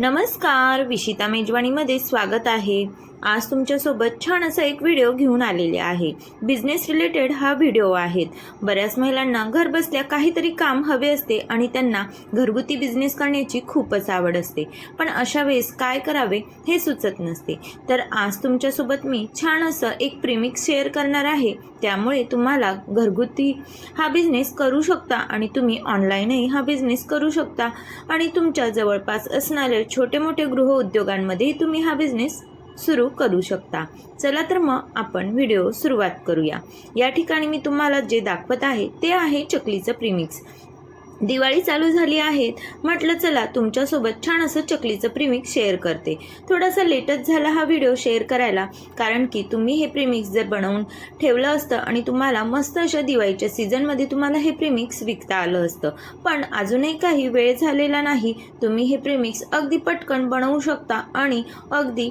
नमस्कार विशिता मेजवानीमध्ये स्वागत आहे. आज तुमच्यासोबत छान असा एक व्हिडिओ घेऊन आलेले आहे. बिझनेस रिलेटेड हा व्हिडिओ आहेत बऱ्याच महिलांना घर बसल्या काहीतरी काम हवे असते आणि त्यांना घरगुती बिझनेस करण्याची खूपच आवड असते. पण अशा वेळेस काय करावे हे सुचत नसते. तर आज तुमच्यासोबत मी छान असं एक प्रेमिक शेअर करणार आहे. त्यामुळे तुम्हाला घरगुती हा बिझनेस करू शकता आणि तुम्ही ऑनलाईनही हा बिझनेस करू शकता. आणि तुमच्या जवळपास असणाऱ्या छोटे मोठे गृहउद्योगांमध्येही तुम्ही हा बिझनेस सुरू करू शकता. चला तर मग आपण व्हिडिओ सुरुवात करूया. या ठिकाणी मी तुम्हाला जे दाखवत आहे ते आहे चकलीचं प्रिमिक्स दिवाळी चालू झाली आहे. म्हटलं चला तुमच्यासोबत छान असं चकलीचं प्रिमिक्स शेअर करते. थोडासा लेटच झाला हा व्हिडिओ शेअर करायला कारण की तुम्ही हे प्रिमिक्स जर बनवून ठेवलं असतं आणि तुम्हाला मस्त अशा दिवाळीच्या सीझनमध्ये तुम्हाला हे प्रिमिक्स विकता आलं असतं. पण अजूनही काही वेळ झालेला नाही. तुम्ही हे प्रिमिक्स अगदी पटकन बनवू शकता आणि अगदी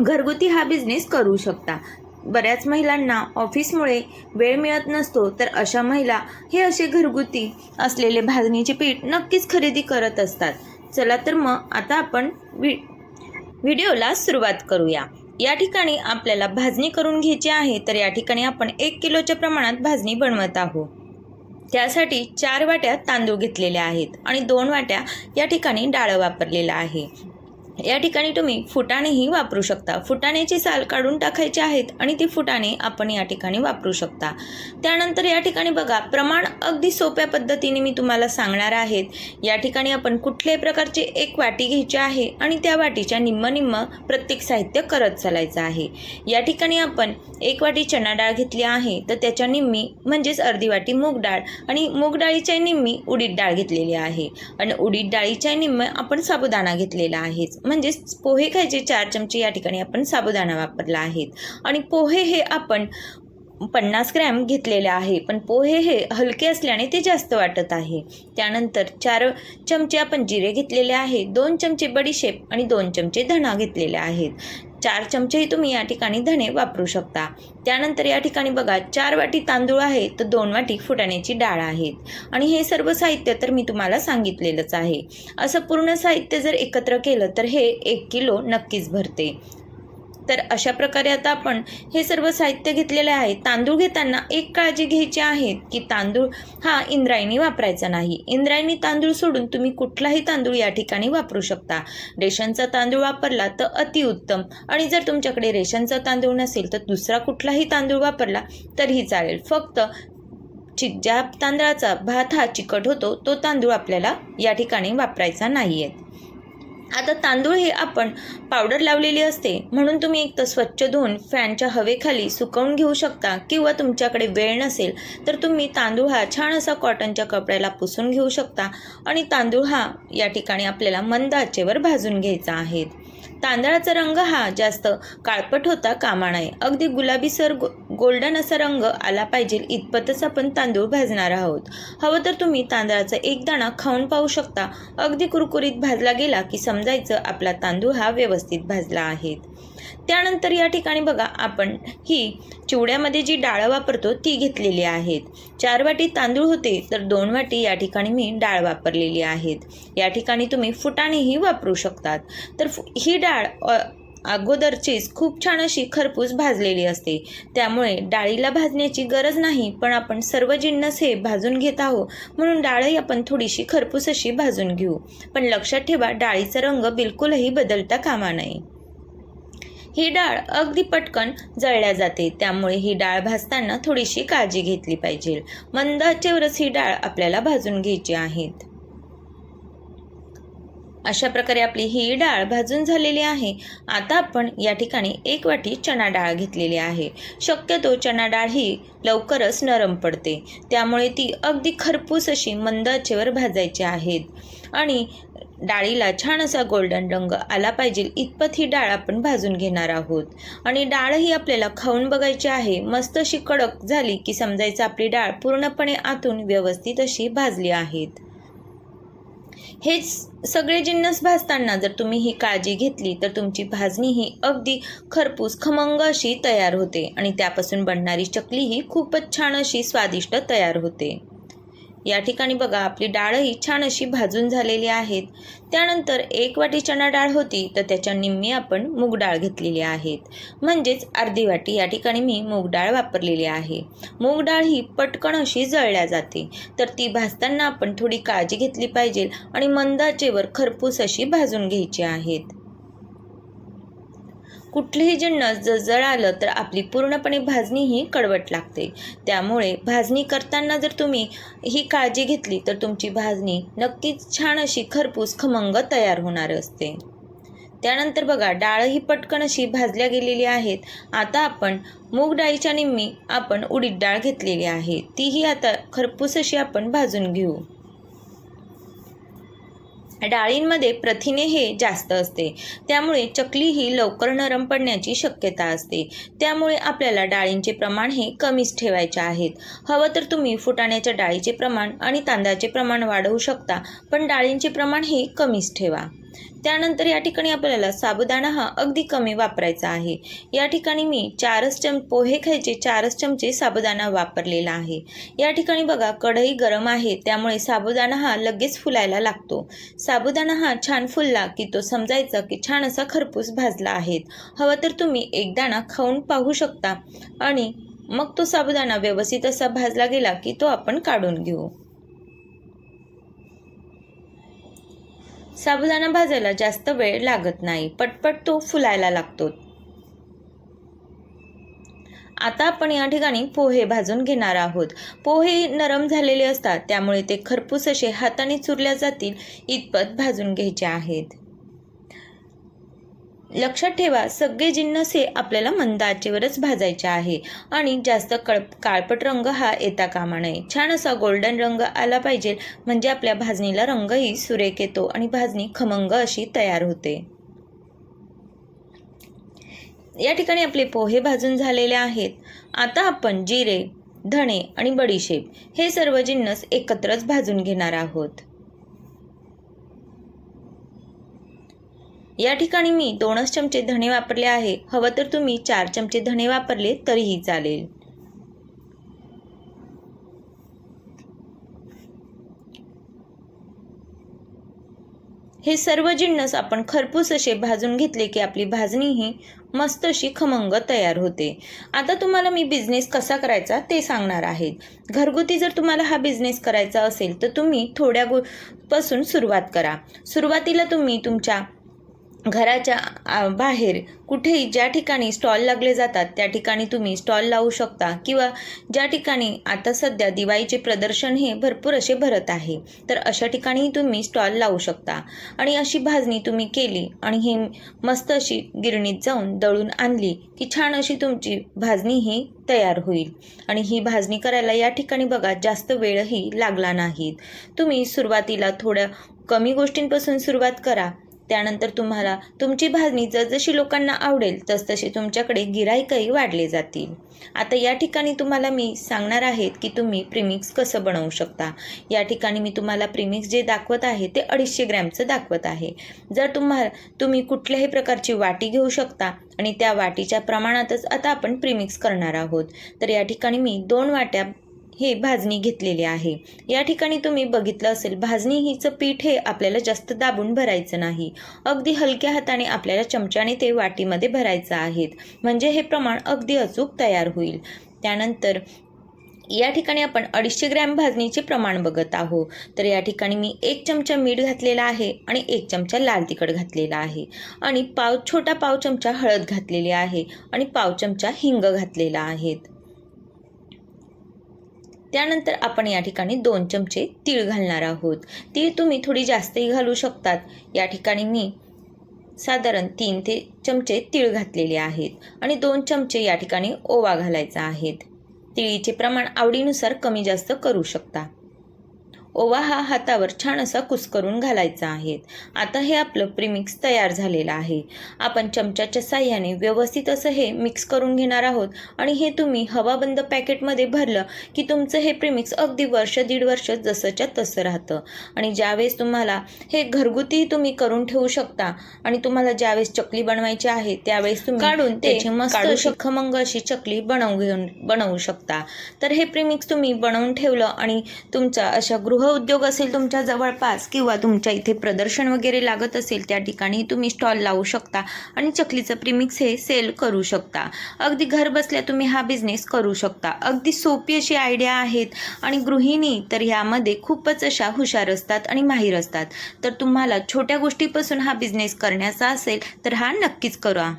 घरगुती हा बिझनेस करू शकता. बऱ्याच महिलांना ऑफिसमुळे वेळ मिळत नसतो तर अशा महिला हे असे घरगुती असलेले भाजणीचे पीठ नक्कीच खरेदी करत असतात. चला तर मग आता आपण वि व्हिडिओला सुरुवात करूया. या ठिकाणी आपल्याला भाजणी करून घ्यायची आहे तर या ठिकाणी आपण एक किलोच्या प्रमाणात भाजणी बनवत आहोत. त्यासाठी चार वाट्या तांदूळ घेतलेल्या आहेत आणि दोन वाट्या या ठिकाणी डाळ वापरलेला आहे. या ठिकाणी तुम्ही फुटाणेही वापरू शकता. फुटाण्याची साल काढून टाकायची आहेत आणि ती फुटाणे आपण या ठिकाणी वापरू शकता. त्यानंतर या ठिकाणी बघा प्रमाण अगदी सोप्या पद्धतीने मी तुम्हाला सांगणार आहेत. या ठिकाणी आपण कुठल्याही प्रकारचे एक वाटी घ्यायची आहे आणि त्या वाटीच्या निम्म निम्म प्रत्येक साहित्य करत चालायचं आहे. या ठिकाणी आपण एक वाटी चणा डाळ घेतली आहे तर त्याच्या निम्मी म्हणजेच अर्धी वाटी मूग डाळ आणि मूग डाळीच्या निम्मी उडीद डाळ घेतलेली आहे. आणि उडीद डाळीच्या निम्म आपण साबुदाणा घेतलेला आहेच म्हणजेच पोहे खायचे चार चमचे या ठिकाणी आपण साबुदाणा वापरला आहेत आणि पोहे हे आपण पन्नास ग्रॅम घेतलेले आहे. पण पोहे हे हलके असल्याने ते जास्त वाटत आहे. त्यानंतर चार चमचे आपण जिरे घेतलेले आहे दोन चमचे बडीशेप आणि दोन चमचे धणा घेतलेले आहेत. चार चमचेही तुम्ही या ठिकाणी धणे वापरू शकता. त्यानंतर या ठिकाणी बघा चार वाटी तांदूळ आहे तर दोन वाटी फुटाण्याची डाळ आहेत. आणि हे सर्व साहित्य तर मी तुम्हाला सांगितलेलंच आहे. असं पूर्ण साहित्य जर एकत्र केलं तर हे एक किलो नक्कीच भरते. तर अशा प्रकारे आता आपण हे सर्व साहित्य घेतलेले आहे. तांदूळ घेताना एक काळजी घ्यायची आहे की तांदूळ हा इंद्रायणी वापरायचा नाही. इंद्रायणी तांदूळ सोडून तुम्ही कुठलाही तांदूळ या ठिकाणी वापरू शकता. रेशनचा तांदूळ वापरला तर अतिउत्तम आणि जर तुमच्याकडे रेशनचा तांदूळ नसेल तर दुसरा कुठलाही तांदूळ वापरला तरीही चालेल. फक्त चि ज्या तांदळाचा भात हा चिकट होतो तो तांदूळ आपल्याला या ठिकाणी वापरायचा नाही आहे आता तांदूळ हे आपण पावडर लावलेली असते. म्हणून तुम्ही एक तर स्वच्छ धुवून फॅनच्या हवेखाली सुकवून घेऊ शकता किंवा तुमच्याकडे वेळ नसेल तर तुम्ही तांदूळ हा छान असा कॉटनच्या कपड्याला पुसून घेऊ शकता आणि तांदूळ हा या ठिकाणी आपल्याला मंद आचेवर भाजून घ्यायचा आहे. तांदळाचा रंग हा जास्त काळपट होता कामा नये. अगदी गुलाबीसर गो गोल्डन असा रंग आला पाहिजे इतपतच आपण तांदूळ भाजणार आहोत. हवं तर तुम्ही तांदळाचा एक दाणा खाऊन पाहू शकता. अगदी कुरकुरीत भाजला गेला की समजायचं आपला तांदूळ हा व्यवस्थित भाजला आहे. त्यानंतर या ठिकाणी बघा आपण ही चिवड्यामध्ये जी डाळ वापरतो ती घेतलेली आहेत चार वाटी तांदूळ होते तर दोन वाटी या ठिकाणी मी डाळ वापरलेली आहेत या ठिकाणी तुम्ही फुटाणेही वापरू शकतात. तर फु- ही डाळ अगोदरचीच खूप छान अशी खरपूस भाजलेली असते. त्यामुळे डाळीला भाजण्याची गरज नाही पण आपण सर्व जिन्नस हे भाजून घेत आहोत म्हणून डाळही आपण थोडीशी खरपूस अशी भाजून घेऊ. पण लक्षात ठेवा डाळीचा रंग बिलकुलही बदलता कामा नये. ही डाळ अगदी पटकन जळल्या जाते त्यामुळे ही डाळ भाजताना थोडीशी काळजी घेतली पाहिजे. मंद आचेवरच ही डाळ आपल्याला भाजून घ्यायची आहेत अशा प्रकारे आपली ही डाळ भाजून झालेली आहे. आता आपण या ठिकाणी एक वाटी चणा डाळ घेतलेली आहे. शक्यतो चणा डाळ ही लवकरच नरम पडते. त्यामुळे ती अगदी खरपूस अशी मंद आचेवर भाजायची आहेत आणि डाळीला छान असा गोल्डन रंग आला पाहिजे इतपत ही डाळ आपण भाजून घेणार आहोत. आणि डाळ ही आपल्याला खाऊन बघायची आहे. मस्त अशी कडक झाली की समजायचं आपली डाळ पूर्णपणे आतून व्यवस्थित अशी भाजली आहेत. हेच सगळे जिन्नस भाजताना जर तुम्ही ही काळजी घेतली तर तुमची भाजणी ही अगदी खरपूस खमंग अशी तयार होते. आणि त्यापासून बनणारी चकली ही खूपच छान अशी स्वादिष्ट तयार होते. या ठिकाणी बघा आपली डाळही छान अशी भाजून झालेली आहेत. त्यानंतर एक वाटी चणा डाळ होती तर त्याच्या निम्मी आपण मूग डाळ घेतलेली आहेत. म्हणजेच अर्धी वाटी या ठिकाणी मी मूग डाळ वापरलेली आहे. मूग डाळ ही पटकन अशी जळल्या जाते तर ती भाजताना आपण थोडी काळजी घेतली पाहिजे आणि मंदाचेवर खरपूस अशी भाजून घ्यायची आहेत. कुठलेही जिन्नस जर जळालं तर आपली पूर्णपणे भाजणी ही कडवट लागते. त्यामुळे भाजणी करताना जर तुम्ही ही काळजी घेतली तर तुमची भाजणी नक्कीच छान अशी खरपूस खमंग तयार होणार असते. त्यानंतर बघा डाळ ही पटकन अशी भाजल्या गेलेली आहेत. आता आपण मूग डाळीच्या निम्मी आपण उडीद डाळ घेतलेली आहे. तीही आता खरपूस अशी आपण भाजून घेऊ. डाळींमध्ये प्रथिने हे जास्त असते. त्यामुळे चकली ही लवकर नरम पडण्याची शक्यता असते. त्यामुळे आपल्याला डाळींचे प्रमाण हे कमीच ठेवायचे आहेत. हवं तर तुम्ही फुटाण्याच्या डाळीचे प्रमाण आणि तांदळाचे प्रमाण वाढवू शकता पण डाळींचे प्रमाण हे कमीच ठेवा. त्यानंतर या ठिकाणी आपल्याला साबुदाणा हा अगदी कमी वापरायचा आहे. या ठिकाणी मी चारच चम पोहे खायचे चारच चमचे साबुदाणा वापरलेला आहे. या ठिकाणी बघा कढई गरम आहे त्यामुळे साबुदाणा हा लगेच फुलायला लागतो. साबुदाणा हा छान फुलला की तो समजायचा की छान असा खरपूस भाजला आहे. हवा तर तुम्ही एक दाणा खाऊन पाहू शकता. आणि मग तो साबुदाणा व्यवस्थित असा भाजला गेला की तो आपण काढून घेऊ. साबुदाणा भाजायला जास्त वेळ लागत नाही. पटपट तो फुलायला लागतो. आता आपण या ठिकाणी पोहे भाजून घेणार आहोत. पोहे नरम झालेले असतात त्यामुळे ते खरपूस असे हाताने चुरल्या जातील इतपत भाजून घ्यायचे आहेत. लक्षात ठेवा सगळे जिन्नस हे आपल्याला मंद आचेवरच भाजायचे आहे. आणि जास्त कळ काळपट रंग हा येता कामा नये. छान असा गोल्डन रंग आला पाहिजे म्हणजे आपल्या भाजणीला रंगही सुरेख येतो आणि भाजणी खमंग अशी तयार होते. या ठिकाणी आपले पोहे भाजून झालेले आहेत. आता आपण जिरे धणे आणि बडीशेप हे सर्व जिन्नस एकत्रच भाजून घेणार आहोत. या ठिकाणी मी दोनच चमचे धणे वापरले आहे. हवं तर तुम्ही चार चमचे धणे वापरले तरीही चालेल. हे सर्व जिन्नस आपण खरपूस असे भाजून घेतले की आपली भाजणी ही मस्त अशी खमंग तयार होते. आता तुम्हाला मी बिझनेस कसा करायचा ते सांगणार आहे. घरगुती जर तुम्हाला हा बिझनेस करायचा असेल तर तुम्ही थोड्या गो पासून सुरुवात करा. सुरुवातीला तुम्ही तुमच्या घराच्या बाहेर कुठेही ज्या ठिकाणी स्टॉल लागले जातात त्या ठिकाणी तुम्ही स्टॉल लावू शकता. किंवा ज्या ठिकाणी आता सध्या दिवाळीचे प्रदर्शन हे भरपूर असे भरत आहे तर अशा ठिकाणी तुम्ही स्टॉल लावू शकता. आणि अशी भाजणी तुम्ही केली आणि ही मस्त अशी गिरणीत जाऊन दळून आणली की छान अशी तुमची भाजणी ही तयार होईल. आणि ही भाजणी करायला या ठिकाणी बघा जास्त वेळही लागला नाहीत तुम्ही सुरुवातीला थोड्या कमी गोष्टींपासून सुरुवात करा त्यानंतर तुम्हाला तुमची भाजणी जसजशी लोकांना आवडेल तसतसे तुमच्याकडे गिराईकही वाढले जातील. आता या ठिकाणी तुम्हाला मी सांगणार आहेत की तुम्ही प्रिमिक्स कसं बनवू शकता. या ठिकाणी मी तुम्हाला प्रिमिक्स जे दाखवत आहे ते अडीचशे ग्रॅमचं दाखवत आहे. जर तुम्हाला तुम्ही कुठल्याही प्रकारची वाटी घेऊ शकता आणि त्या वाटीच्या प्रमाणातच आता आपण प्रीमिक्स करणार आहोत. तर या ठिकाणी मी दोन वाट्या हे भाजणी घेतलेली आहे. या ठिकाणी तुम्ही बघितलं असेल भाजणी हिचं पीठ हे आपल्याला जास्त दाबून भरायचं नाही. अगदी हलक्या हाताने आपल्याला चमच्याने ते वाटीमध्ये भरायचं आहेत. म्हणजे हे प्रमाण अगदी अचूक तयार होईल. त्यानंतर या ठिकाणी आपण अडीचशे ग्रॅम भाजणीचे प्रमाण बघत आहोत. तर या ठिकाणी मी एक चमचा मीठ घातलेला आहे आणि एक चमचा लाल तिखट घातलेला आहे. आणि पाव छोटा पाव चमचा हळद घातलेली आहे आणि पाव चमचा हिंग घातलेला आहेत त्यानंतर आपण या ठिकाणी दोन चमचे तीळ घालणार आहोत. तीळ तुम्ही थोडी जास्तही घालू शकतात. या ठिकाणी मी साधारण तीन ते चमचे तीळ घातलेले आहेत आणि दोन चमचे या ठिकाणी ओवा घालायचा आहेत. तिळीचे प्रमाण आवडीनुसार कमी जास्त करू शकता. ओवा हा हातावर छान असा कुस्करून घालायचा आहे. आता हे आपलं प्रीमिक्स तयार झालेलं आहे. आपण चमच्याच्या साह्याने व्यवस्थित असं हे मिक्स करून घेणार आहोत आणि हे तुम्ही हवाबंद पॅकेटमध्ये भरलं की तुमचं हे प्रीमिक्स अगदी वर्ष दीड वर्ष जसंच्या तसं राहतं. आणि ज्यावेळेस तुम्हाला हे घरगुती तुम्ही करून ठेवू शकता आणि तुम्हाला ज्यावेळेस चकली बनवायची आहे त्यावेळेस तुम्ही काढून त्याची मस्त खमंग अशी चकली बनवू घेऊन बनवू शकता. तर हे प्रीमिक्स तुम्ही बनवून ठेवलं आणि तुमचा अशा गृहउद्योग असेल तुमच्या जवळपास किंवा तुमच्या इथे प्रदर्शन वगैरे लागत असेल त्या ठिकाणी तुम्ही स्टॉल लावू शकता आणि चकलीचं प्रीमिक्स हे सेल करू शकता. अगदी घर बसल्या तुम्ही हा बिझनेस करू शकता. अगदी सोपी अशी आयडिया आहेत आणि गृहिणी तर ह्यामध्ये खूपच अशा हुशार असतात आणि माहीर असतात. तर तुम्हाला छोट्या गोष्टीपासून हा बिझनेस करण्याचा असेल तर हा नक्कीच करा.